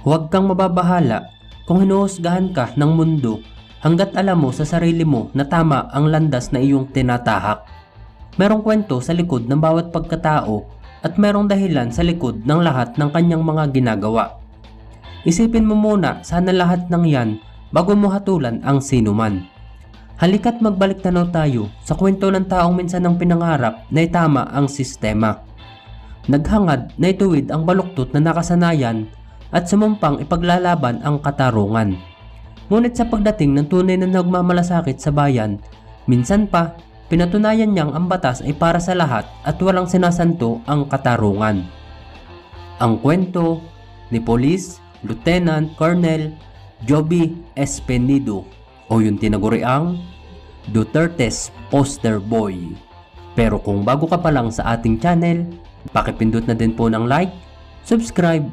Huwag kang mababahala kung hinuhusgahan ka ng mundo hanggat alam mo sa sarili mo na tama ang landas na iyong tinatahak. Merong kwento sa likod ng bawat pagkatao at merong dahilan sa likod ng lahat ng kanyang mga ginagawa. Isipin mo muna sana lahat ng yan bago mo hatulan ang sinuman. Halika't magbalik tanaw tayo sa kwento ng taong minsan ang pinangarap na itama ang sistema. Naghangad na ituwid ang baluktot na nakasanayan at sumumpang ipaglalaban ang katarungan. Ngunit sa pagdating ng tunay na nagmamalasakit sa bayan, minsan pa pinatunayan niyang ang batas ay para sa lahat at walang sinasanto ang katarungan. Ang kwento ni Police Lieutenant Colonel Joby Espenido o yung tinaguriang Duterte's Poster Boy. Pero kung bago ka pa lang sa ating channel, pakipindot na din po ng like, subscribe